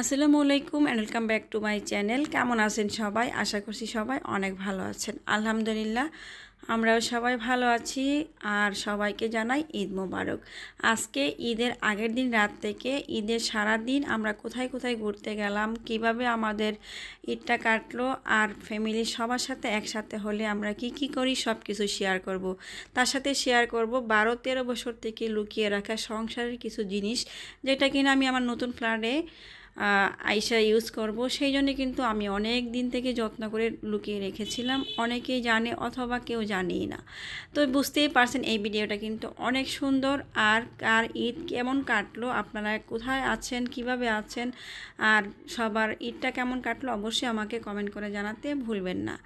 আসসালামু আলাইকুম and welcome back to my channel কেমন আছেন সবাই? আশা করছি সবাই অনেক ভালো আছেন। আলহামদুলিল্লাহ, আমরাও সবাই ভালো আছি আর সবাইকে জানাই ঈদ মোবারক। আজকে ঈদের আগের দিন রাত থেকে ঈদের সারা দিন আমরা কোথায় কোথায় ঘুরতে গেলাম, কীভাবে আমাদের ঈদটা কাটলো আর ফ্যামিলির সবার সাথে একসাথে হলে আমরা কি কি করি সব কিছু শেয়ার করব। তার সাথে শেয়ার করব বারো তেরো বছর থেকে লুকিয়ে রাখা সংসারের কিছু জিনিস, যেটা কিনা আমি আমার নতুন ফ্ল্যাটে আইসা ইউজ করব। সেই জন্য কিন্তু আমি অনেক দিন থেকে যত্ন করে লুকিয়ে রেখেছিলাম। অনেকেই জানে অথবা কেউ জানেই না। তো বুঝতেই পারছেন এই ভিডিওটা কিন্তু অনেক সুন্দর। আর কার ঈদ কেমন কাটলো, আপনারা কোথায় আছেন, কীভাবে আছেন, আর সবার ঈদটা কেমন কাটলো অবশ্যই আমাকে কমেন্ট করে জানাতে ভুলবেন না।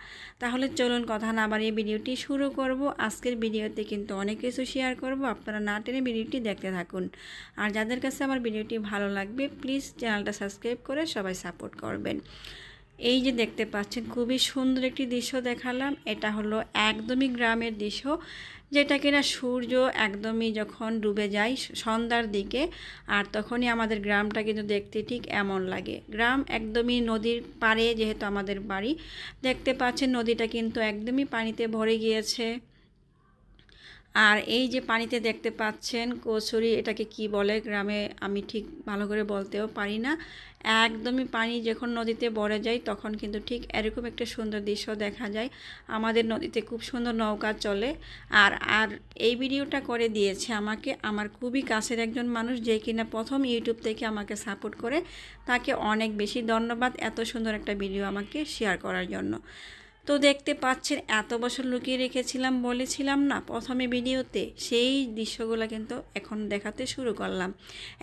তাহলে চলুন কথা না বাড়িয়ে ভিডিওটি শুরু করব। আজকের ভিডিওতে কিন্তু অনেক কিছু শেয়ার করব। আপনারা না টেনে ভিডিওটি দেখতে থাকুন। আর যাদের কাছে আমার ভিডিওটি ভালো লাগবে প্লিজ চ্যানেলটা সাবস্ক্রাইব করে সবাই সাপোর্ট করবেন। এই যে দেখতে পাচ্ছেন, খুবই সুন্দর একটি দৃশ্য দেখালাম। এটা হলো একদমই গ্রামের দৃশ্য, যেটা কিনা সূর্য একদমই যখন ডুবে যায় সন্ধ্যার দিকে, আর তখনই আমাদের গ্রামটা কিন্তু দেখতে ঠিক এমন লাগে। গ্রাম একদমই নদীর পাড়ে যেহেতু আমাদের বাড়ি, দেখতে পাচ্ছেন নদীটা কিন্তু একদমই পানিতে ভরে গিয়েছে। আর এই যে পানিতে দেখতে পাচ্ছেন কচুরি, এটাকে কি বলে গ্রামে আমি ঠিক ভালো করে বলতেও পারি না। একদমই পানি যখন নদীতে ভরে যায় তখন কিন্তু ঠিক এরকম একটা সুন্দর দৃশ্য দেখা যায়। আমাদের নদীতে খুব সুন্দর নৌকা চলে। আর আর এই ভিডিওটা করে দিয়েছে আমাকে আমার খুবই কাছের একজন মানুষ যে কিনা প্রথম ইউটিউব থেকে আমাকে সাপোর্ট করে। তাকে অনেক বেশি ধন্যবাদ এত সুন্দর একটা ভিডিও আমাকে শেয়ার করার জন্য। তো দেখতে পাচ্ছেন, এত বছর লুকিয়ে রেখেছিলাম, বলেছিলাম না প্রথমে ভিডিওতে। সেই দৃশ্যগুলো কিন্তু এখন দেখাতে শুরু করলাম।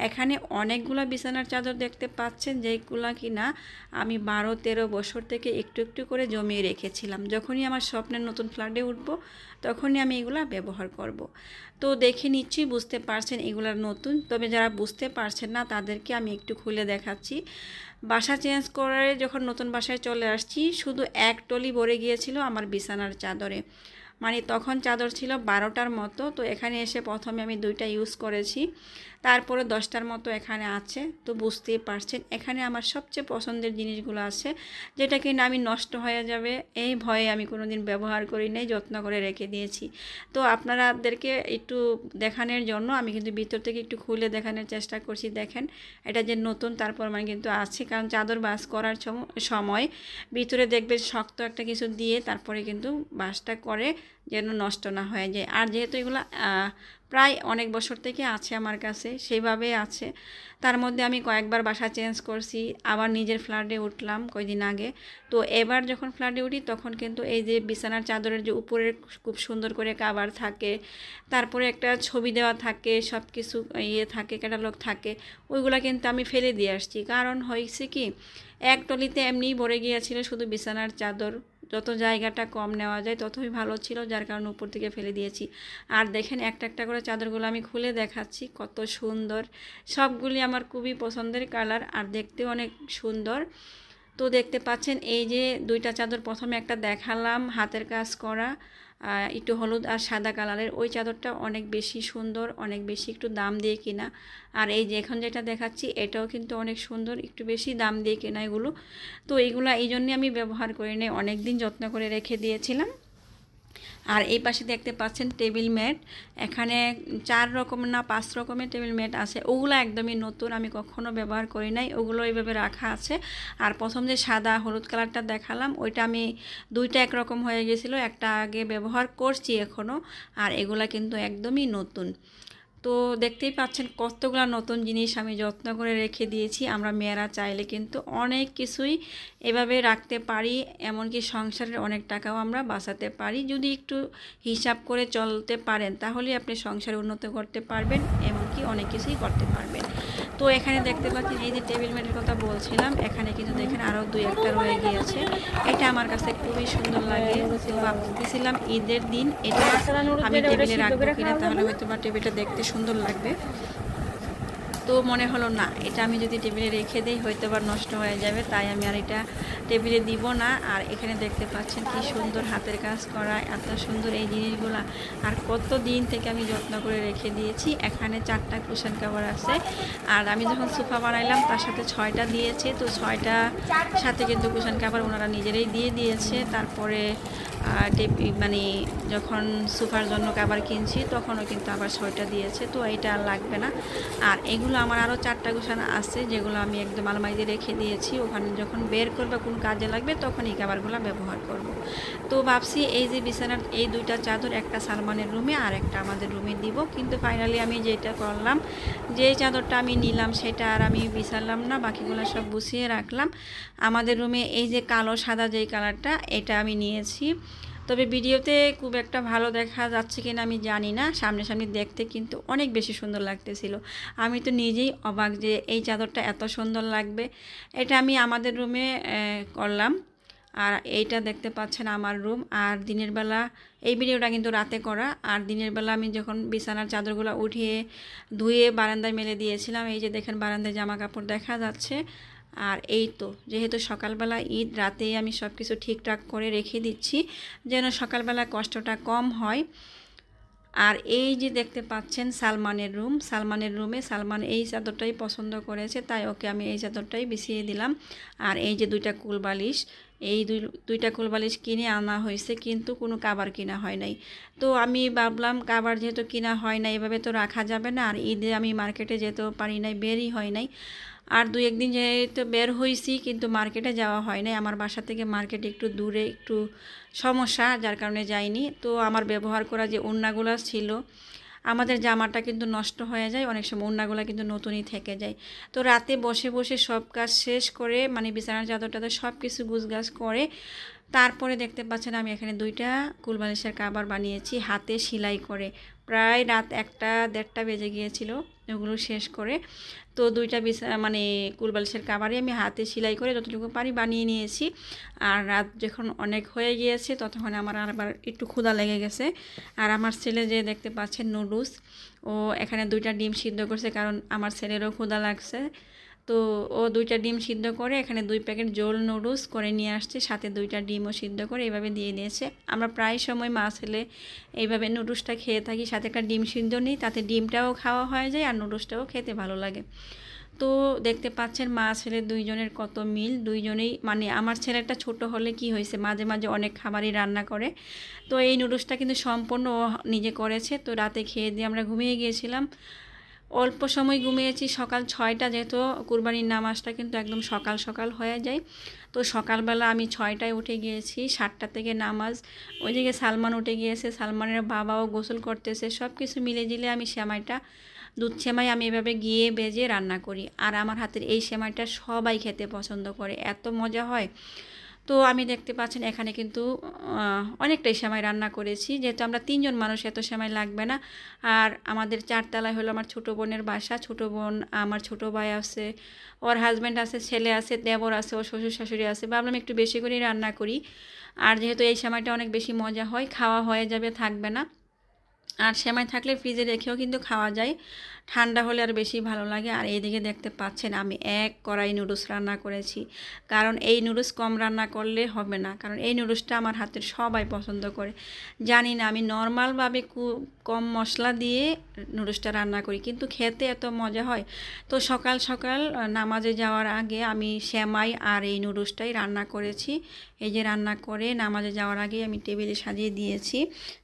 এখানে অনেকগুলো বিছানার চাদর দেখতে পাচ্ছেন, যেগুলো কি না আমি বারো তেরো বছর থেকে একটু একটু করে জমিয়ে রেখেছিলাম। যখনই আমার স্বপ্নের নতুন ফ্ল্যাটে উঠবো, তখনই আমি এগুলা ব্যবহার করব। তো দেখে নিচ্ছি, বুঝতে পারছেন এগুলার নতুন। তবে যারা বুঝতে পারছেন না, তাদেরকে আমি একটু খুলে দেখাচ্ছি। বাসা চেঞ্জ করে যখন নতুন বাসায় চলে আসছি, শুধু এক টলি ভরে গিয়েছিল আমার বিছানার চাদরে। মানে তখন চাদর ছিল বারোটার মতো, তো এখানে এসে প্রথমে আমি দুইটা ইউজ করেছি। তারপরে দশটার মতো এখানে আছে, তো বুঝতেই পারছেন। এখানে আমার সবচেয়ে পছন্দের জিনিসগুলো আছে, যেটা কিনা আমি নষ্ট হয়ে যাবে, এই ভয়ে আমি কোনো দিন ব্যবহার করি নাই, যত্ন করে রেখে দিয়েছি। তো আপনারাদেরকে একটু দেখানোর জন্য, আমি কিন্তু ভিতর থেকে একটু খুলে দেখানোর চেষ্টা করছি, দেখেন। এটা যে নতুন, তারপর মানে কিন্তু আছে, কারণ চাদর বাস করার সময় ভিতরে দেখবে শক্ত একটা কিছু দিয়ে তারপরে কিন্তু বাসটা করে যেন নষ্ট না হয়ে যায়। আর যেহেতু এগুলো প্রায় অনেক বছর থেকে আছে আমার কাছে, সেইভাবে আছে। তার মধ্যে আমি কয়েকবার বাসা চেঞ্জ করছি, আবার নিজের ফ্ল্যাটে উঠলাম কয়দিন আগে। তো এবার যখন ফ্ল্যাটে উঠি, তখন কিন্তু এই যে বিছানার চাদরের যে উপরের খুব সুন্দর করে কাবার থাকে, তারপরে একটা ছবি দেওয়া থাকে সব কিছু ইয়ে থাকে ক্যাটালগ থাকে, ওইগুলো কিন্তু আমি ফেলে দিয়ে আসছি। কারণ হয়েছে কি, এক টলিতে এমনিই ভরে গিয়েছিল শুধু বিছানার চাদর। যত জায়গাটা কম নেওয়া যায় ততই ভালো ছিল, যার কারণে উপর থেকে ফেলে দিয়েছি। আর দেখেন একটা একটা করে চাদরগুলো আমি খুলে দেখাচ্ছি, কত সুন্দর। সবগুলি আমার খুবই পছন্দের কালার আর দেখতে অনেক সুন্দর। তো দেখতে পাচ্ছেন, এই যে দুইটা চাদর প্রথমে একটা দেখালাম, হাতের কাজ করা। একটু হলুদ আর সাদা কালারের। ওই চাদরটা অনেক বেশি সুন্দর, অনেক বেশি একটু দাম দিয়ে কিনা। আর এই যে এখন যেটা দেখাচ্ছি, এটাও কিন্তু অনেক সুন্দর, একটু বেশি দাম দিয়ে কেনা এগুলো। তো এইগুলো এই জন্যে আমি ব্যবহার করে নি অনেক দিন যত্ন করে রেখে দিয়েছিলাম। আর এই পাশে দেখতে পাচ্ছেন টেবিল ম্যাট। এখানে চার রকম না পাঁচ রকমের টেবিল ম্যাট আছে। ওগুলো একদমই নতুন, আমি কখনো ব্যবহার করি নাই। ওগুলো এইভাবে রাখা আছে। আর প্রথম যে সাদা হলুদ কালারটা দেখালাম, ওইটা আমি দুইটা একরকম হয়ে গেছিল। একটা আগে ব্যবহার করছি এখনও আর এগুলা কিন্তু একদমই নতুন। তো দেখতেই পাচ্ছেন কতগুলো নতুন জিনিস আমি যত্ন করে রেখে দিয়েছি। আমরা মেয়েরা চাইলে কিন্তু অনেক কিছুই এভাবে রাখতে পারি, এমনকি সংসারের অনেক টাকাও আমরা বাঁচাতে পারি। যদি একটু হিসাব করে চলতে পারেন তাহলে আপনি সংসার উন্নত করতে পারবেন, এমনকি অনেক কিছুই করতে পারবেন। তো এখানে দেখতে পাচ্ছেন এই যে টেবিল ম্যাটের কথা বলছিলাম এখানে কিন্তু দেখেন আরও দুই একটা রয়ে গিয়েছে। এটা আমার কাছে খুবই সুন্দর লাগে। তো ভাবতেছিলাম ঈদের দিন এটা আমি টেবিলে রাখব কিনা তাহলে হয়তো বা টেবিলটা দেখতে সুন্দর লাগবে। তো মনে হলো, না, এটা আমি যদি টেবিলে রেখে দিই হয়তো বা নষ্ট হয়ে যাবে, তাই আমি আর এটা টেবিলে দিব না। আর এখানে দেখতে পাচ্ছেন কি সুন্দর হাতের কাজ করা, এত সুন্দর এই জিনিসগুলা। আর কত দিন থেকে আমি যত্ন করে রেখে দিয়েছি। এখানে চারটা কুশন কাভার আছে। আর আমি যখন সোফা বানাইলাম, তার সাথে ছয়টা দিয়েছে। তো ছয়টা সাথে কিন্তু কুশন কাভার ওনারা নিজেরাই দিয়ে দিয়েছে। তারপরে মানে যখন সোফার জন্য কাবার কিনছি, তখনও কিন্তু আবার ছয়টা দিয়েছে, তো এটা আর লাগবে না। আর এগুলো আমার আরও চারটা গুছানো আছে, যেগুলো আমি একদম আলমারিতে রেখে দিয়েছি। ওখানে যখন বের করবে কোন কাজে লাগবে তখন এই কাবারগুলো ব্যবহার করব। তো ভাবছি এই যে বিছানার, এই দুইটা চাদর, একটা সালমানের রুমে আর একটা আমাদের রুমে দিব। কিন্তু ফাইনালি আমি যেটা করলাম, যে চাদরটা আমি নিলাম, সেটা আর আমি বিছালাম না, বাকিগুলো সব গুছিয়ে রাখলাম। আমাদের রুমে এই যে কালো সাদা যেই কালারটা, এটা আমি নিয়েছি। তবে ভিডিওতে খুব একটা ভালো দেখা যাচ্ছে কিনা আমি জানি না। সামনে সামনে দেখতে কিন্তু অনেক বেশি সুন্দর লাগতেছিল। আমি তো নিজেই অবাক যে এই চাদরটা এত সুন্দর লাগবে। এটা আমি আমাদের রুমে করলাম। আর এইটা দেখতে পাচ্ছেন আমার রুম আর দিনের বেলা এই ভিডিওটা কিন্তু রাতে করা। আর দিনের বেলা আমি যখন বিছানার চাদরগুলো উঠিয়ে ধুয়ে বারান্দায় মেলে দিয়েছিলাম, এই যে দেখেন বারান্দায় জামা কাপড় দেখা যাচ্ছে। আর এই তো, যেহেতু সকালবেলা ঈদ, রাতেই আমি সব কিছু ঠিকঠাক করে রেখে দিচ্ছি, যেন সকালবেলা কষ্টটা কম হয়। আর এই যে দেখতে পাচ্ছেন সালমানের রুম, সালমানের রুমে সালমান এই চাদরটাই পছন্দ করেছে, তাই ওকে আমি এই চাদরটাই বিছিয়ে দিলাম। আর এই যে দুইটা কুলবালিশ, এই দুই, দুইটা কুলবালিশ কিনে আনা হয়েছে, কিন্তু কোনো কাবার কিনা হয় নাই। তো আমি ভাবলাম কাবার যেহেতু কিনা হয় না এভাবে তো রাখা যাবে না, আর ঈদে আমি মার্কেটে যেতেও পারি নাই, বেরই হয় নাই। আর দু একদিন যেহেতু বের হয়েছি কিন্তু মার্কেটে যাওয়া হয় নাই। আমার বাসা থেকে মার্কেট একটু দূরে, একটু সমস্যা, যার কারণে যাইনি। তো আমার ব্যবহার করা যে ওড়নাগুলো ছিল, আমাদের জামাটা কিন্তু নষ্ট হয়ে যায়। অনেক সময় ওড়নাগুলো কিন্তু নতুনই থেকে যায়। তো রাতে বসে বসে সব কাজ শেষ করে মানে বিছানার চাদরটাতে সব কিছু গুছগাছ করে, তারপরে দেখতে পাচ্ছেন আমি এখানে দুইটা কুলবালিশের কাবার বানিয়েছি, হাতে সেলাই করে। প্রায় রাত একটা, দেড়টা বেজে গিয়েছিল ওগুলো শেষ করে। তো দুইটা বিছা মানে কুলবালিশের কাবারই আমি হাতে সেলাই করে যতটুকু পারি বানিয়ে নিয়েছি। আর রাত যখন অনেক হয়ে গিয়েছে ততক্ষণ আমার আবার একটু ক্ষুধা লেগে গেছে। আর আমার ছেলে যে দেখতে পাচ্ছেন নুডলস, ও এখানে দুইটা ডিম সিদ্ধ করছে কারণ আমার ছেলেরও ক্ষুধা লাগছে। তো ও দুইটা ডিম সিদ্ধ করে এখানে দুই প্যাকেট জোল নুডলস করে নিয়ে আসছে, সাথে দুইটা ডিমও সিদ্ধ করে এইভাবে দিয়ে দিয়েছে। আমরা প্রায় সময় মা ছেলে এইভাবে নুডলসটা খেয়ে থাকি, সাথে একটা ডিম সিদ্ধ নিই, তাতে ডিমটাও খাওয়া হয়ে যায় আর নুডলসটাও খেতে ভালো লাগে। তো দেখতে পাচ্ছেন মা ছেলে দুইজনের কত মিল, দুইজনেই মানে আমার ছেলেটা ছোট হলে কি হয়েছে, মাঝে মাঝে অনেক খাবারই রান্না করে। তো এই নুডলসটা কিন্তু সম্পূর্ণ নিজে করেছে, তো রাতে খেয়ে দিয়ে আমরা ঘুমিয়ে গিয়েছিলাম। অল্প সময় ঘুমিয়েছি, সকাল ছয়টা যেহেতু কুরবানির নামাজটা কিন্তু একদম সকাল সকাল হয়ে যায়। তো সকালবেলা আমি ছয়টায় উঠে গিয়েছি, সাতটা থেকে নামাজ। ওইদিকে সালমান উঠে গিয়েছে, সালমানের বাবাও গোসল করতেছে সব কিছু মিলে জিলে আমি সেমাইটা, দুধ সেমাই আমি এভাবে গিয়ে বেজে রান্না করি। আর আমার হাতের এই সেমাইটা সবাই খেতে পছন্দ করে, এত মজা হয়। তো আমি দেখতে পাচ্ছেন এখানে কিন্তু অনেকটাই সেমাই রান্না করেছি। যেহেতু আমরা তিনজন মানুষ, এত সেমাই লাগবে না। আর আমাদের চারতলায় হলো আমার ছোটো বোনের বাসা। ছোটো বোন, আমার ছোটো ভাই আছে, ওর হাজব্যান্ড আছে, ছেলে আছে, দেবর আছে, ওর শ্বশুর শাশুড়ি আছে। ভাবলাম একটু বেশি করেই রান্না করি। আর যেহেতু এই সেমাইটা অনেক বেশি মজা হয়, খাওয়া হয়ে যাবে, থাকবে না। আর সেমাই থাকলে ফ্রিজে রেখেও কিন্তু খাওয়া যায়। ঠান্ডা হলে আর বেশি ভালো লাগে। আর এইদিকে দেখতে পাচ্ছেন আমি এক কড়াই নুডলস রান্না করেছি। কারণ এই নুডলস কম রান্না করলে হবে না। কারণ এই নুডলসটা আমার হাতের সবাই পছন্দ করে। জানি না, আমি নর্মালভাবে কম মশলা দিয়ে নুডলসটা রান্না করি। কিন্তু খেতে এত মজা হয়। তো সকাল সকাল নামাজে যাওয়ার আগে আমি শ্যামাই আর এই নুডলসটাই রান্না করেছি। এই যে রান্না করে নামাজে যাওয়ার আগে আমি টেবিলে সাজিয়ে দিয়েছি।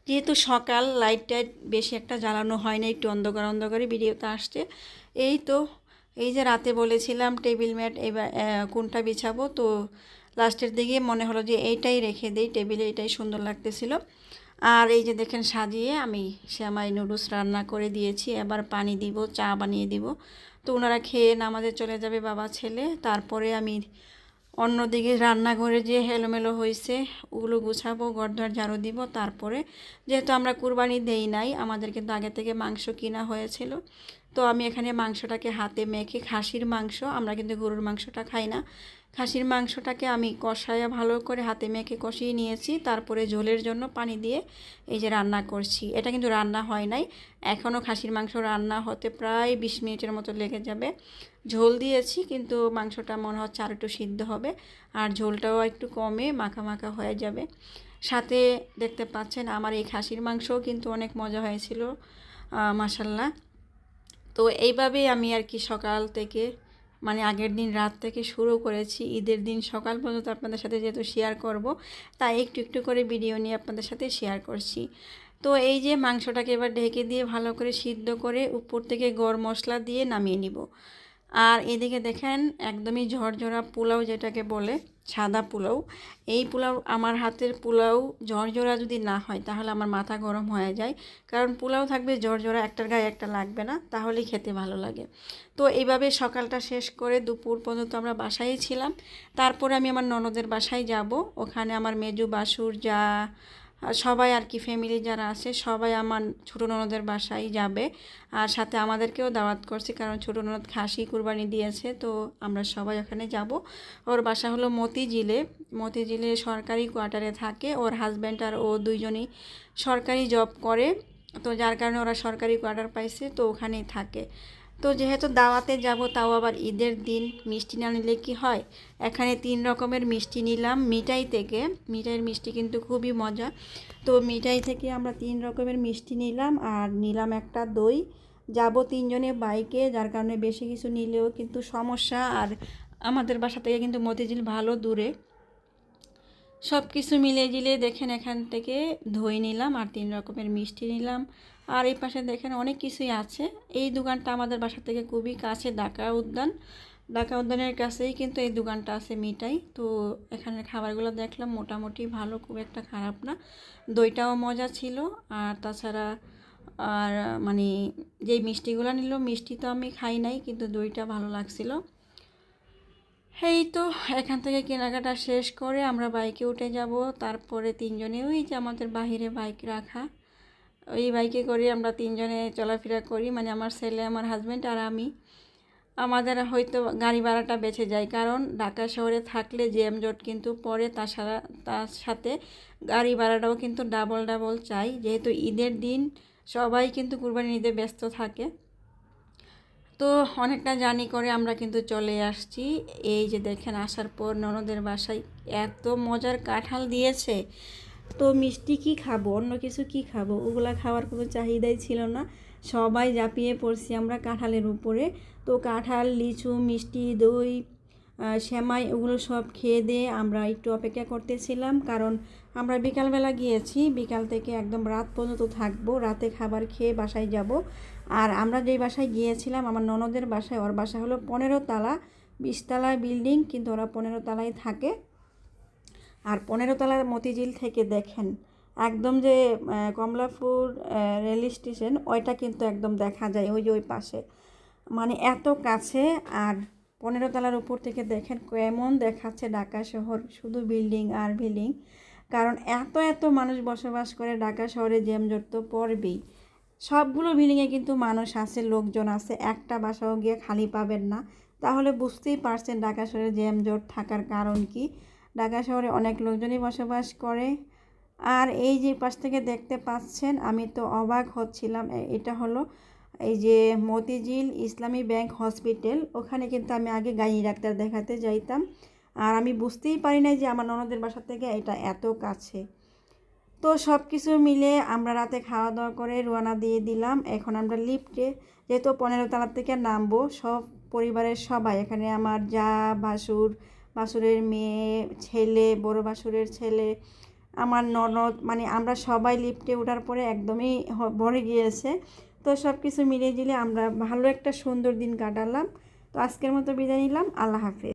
যেহেতু সকাল লাইট টাইট বেশি একটা জ্বালানো হয় না, একটু অন্ধকার অন্ধকারে ভিডিওতে আসছে। এই তো, এই যে রাতে বলেছিলাম টেবিল ম্যাট এবার কোনটা বিছাবো? তো লাস্টের দিকে মনে হলো যে এইটাই রেখে দিই, টেবিলে এটাই সুন্দর লাগতেছিল। আর এই যে দেখেন সাজিয়ে আমি শ্যামাই নুডলস রান্না করে দিয়েছি, এবার পানি দিব, চা বানিয়ে দিব। তো ওনারা খেয়ে নামাজে চলে যাবে বাবা ছেলে, তারপরে আমি অন্যদিকে রান্নাঘরে যে হেলোমেলো হয়েছে ওগুলো গুছাবো গরদর ঝাড়ু দিব, তারপরে যেহেতু আমরা কুরবানি দেই নাই আমাদের কিন্তু আগে থেকে মাংস কিনা হয়েছিল। তো আমি এখানে মাংসটাকে হাতে মেখে, খাসির মাংস, আমরা কিন্তু গরুর মাংসটা খাই না। খাসির মাংসটাকে আমি কষায়া ভালো করে হাতে মেখে কষিয়ে নিয়েছি। তারপরে ঝোলের জন্য পানি দিয়ে এই যে রান্না করছি। এটা কিন্তু রান্না হয় নাই। এখনও খাসির মাংস রান্না হতে প্রায় বিশ মিনিটের মতো লেগে যাবে। ঝোল দিয়েছি, কিন্তু মাংসটা মনে হচ্ছে আর একটু সিদ্ধ হবে। আর ঝোলটাও একটু কমে মাখা মাখা হয়ে যাবে। সাথে দেখতে পাচ্ছেন আমার এই খাসির মাংসও কিন্তু অনেক মজা হয়েছিল মাসাল্লাহ তো এইভাবেই আমি আর কি সকাল থেকে মানে আগের দিন রাত থেকে শুরু করেছি, ঈদের দিন সকাল পর্যন্ত আপনাদের সাথে যেহেতু শেয়ার করব, তাই একটু একটু করে ভিডিও নিয়ে আপনাদের সাথে শেয়ার করছি। তো এই যে মাংসটাকে এবার ঢেকে দিয়ে ভালো করে সিদ্ধ করে উপর থেকে গরম মশলা দিয়ে নামিয়ে নিব। আর এদিকে দেখেন একদমই ঝরঝরা পোলাও যেটাকে বলে সাদা পোলাও। এই পোলাও আমার হাতের পোলাও ঝরঝরা যদি না হয়, তাহলে আমার মাথা গরম হয়ে যায়। কারণ পোলাও থাকবে ঝরঝরা, একটার গায়ে একটা লাগবে না তাহলেই খেতে ভালো লাগে। তো এইভাবে সকালটা শেষ করে দুপুর পর্যন্ত আমরা বাসায় ছিলাম। তারপরে আমি আমার ননদের বাসায় যাব। ওখানে আমার মেজু বাসুর যা সবাই আর কি ফ্যামিলি যারা আছে, সবাই আমার ছোটো ননদের বাসায় যাবে। আর সাথে আমাদেরকেও দাওয়াত করছে, কারণ ছোটো ননদ খাসি কুরবানি দিয়েছে, তো আমরা সবাই ওখানে যাব। ওর বাসা হলো মতিঝিলে। মতিঝিলে সরকারি কোয়ার্টারে থাকে। ওর হাজব্যান্ড আর ও দুইজনই সরকারি জব করে। তো যার কারণে ওরা সরকারি কোয়ার্টার পাইছে, তো ওখানেই থাকে। তো যেহেতু দাওয়াতে যাব, তাও আবার ঈদের দিন মিষ্টি না নিলে কি হয়? এখানে তিন রকমের মিষ্টি নিলাম, মিঠাই থেকে। মিঠাইয়ের মিষ্টি কিন্তু খুবই মজা। তো মিঠাই থেকে আমরা তিন রকমের মিষ্টি নিলাম আর নিলাম একটা দই। যাব তিনজনে বাইকে, যার কারণে বেশি কিছু নিলেও কিন্তু সমস্যা। আর আমাদের বাসা থেকে কিন্তু মতিঝিল ভালো দূরে। সব কিছু মিলে জিলে দেখেন এখান থেকে ধই নিলাম আর তিন রকমের মিষ্টি নিলাম। আর এই পাশে দেখেন অনেক কিছুই আছে। এই দোকানটা আমাদের বাসা থেকে খুবই কাছে ডাকা উদ্যান। ডাকা উদ্যানের কাছেই কিন্তু এই দোকানটা আছে মিঠাই। তো এখানের খাবারগুলো দেখলাম মোটামুটি ভালো, খুব একটা খারাপ না। দইটাও মজা ছিল। আর তাছাড়া আর মানে যেই মিষ্টিগুলো নিল, মিষ্টি তো আমি খাই নাই, কিন্তু দইটা ভালো লাগছিল। এই তো, এখান থেকে কেনাকাটা শেষ করে আমরা বাইকে উঠে যাব। তারপরে তিনজনে ওই যে আমাদের বাহিরে বাইক রাখা, ওই বাইকে করে আমরা তিনজনে চলাফেরা করি। মানে আমার ছেলে, আমার হাজব্যান্ড আর আমি। আমাদের হয়তো গাড়ি ভাড়াটা বেঁচে যায়, কারণ ঢাকা শহরে থাকলে জট কিন্তু পরে তাছাড়া, তার সাথে গাড়ি ভাড়াটাও কিন্তু ডাবল ডাবল চাই। যেহেতু ঈদের দিন সবাই কিন্তু কুরবানি ঈদে ব্যস্ত থাকে। তো অনেকটা জানি করে আমরা কিন্তু চলে আসছি। এই যে দেখেন, আসার পর ননদের বাসায় এত মজার কাঁঠাল দিয়েছে। তো মিষ্টি কি খাব, অন্য কিছু কি খাব? ওগুলা খাওয়ার কোনো চাহিদাই ছিল না। সবাই জাপিয়ে পড়ছি আমরা কাঁঠালের উপরে। তো কাঁঠাল, লিচু, মিষ্টি, দই শ্যামাই ওগুলো সব খেয়ে দিয়ে আমরা একটু অপেক্ষা করতেছিলাম। কারণ আমরা বিকালবেলা গিয়েছি, বিকাল থেকে একদম রাত পর্যন্ত থাকব। রাতে খাবার খেয়ে বাসায় যাব। আর আমরা যেই বাসায় গিয়েছিলাম, আমার ননদের বাসায়, ওর বাসা হলো পনেরো তালা বিশতলা বিল্ডিং, কিন্তু ওরা পনেরো তালায় থাকে। আর পনেরো তলার মতিঝিল থেকে দেখেন, একদম যে কমলাপুর রেল স্টেশন, ওইটা কিন্তু একদম দেখা যায়, ওই যে ওই পাশে। মানে এত কাছে, আর পনেরো তলার উপর থেকে দেখেন কেমন দেখাচ্ছে ঢাকা শহর, শুধু বিল্ডিং আর বিল্ডিং। কারণ এত এত মানুষ বসবাস করে ঢাকা শহরে, জ্যামজট তো পড়বেই সবগুলো বিল্ডিংয়ে কিন্তু মানুষ আছে, লোকজন আছে, একটা বাসাও গিয়ে খালি পাবেন না। তাহলে বুঝতেই পারছেন ঢাকা শহরে জ্যামজট থাকার কারণ কি? ঢাকা শহরে অনেক লোকজনই বসবাস করে। আর এই যে পাশ থেকে দেখতে পাচ্ছেন, আমি তো অবাক হচ্ছিলাম। এটা হলো এই যে মতিঝিল ইসলামী ব্যাংক হসপিটাল। ওখানে কিন্তু আমি আগে গাইনি ডাক্তার দেখাতে যাইতাম। আর আমি বুঝতেই পারি না যে আমার ননদের বাসা থেকে এটা এত কাছে। তো সব কিছু মিলে আমরা রাতে খাওয়া দাওয়া করে রোয়ানা দিয়ে দিলাম। এখন আমরা লিফটে, যেহেতু পনেরো তলার থেকে নামবো, সব পরিবারের সবাই, এখানে আমার যা ভাসুর বাসুরের মেয়ে, ছেলে, বড় বাসুরের ছেলে, আমার ননদ মানে আমরা সবাই লিফটে ওঠার পরে একদমই ভরে গিয়েছে। তো সব কিছু মিলিয়ে জিলে আমরা ভালো একটা সুন্দর দিন কাটালাম। তো আজকের মতো বিদায় নিলাম। আল্লাহ হাফিজ।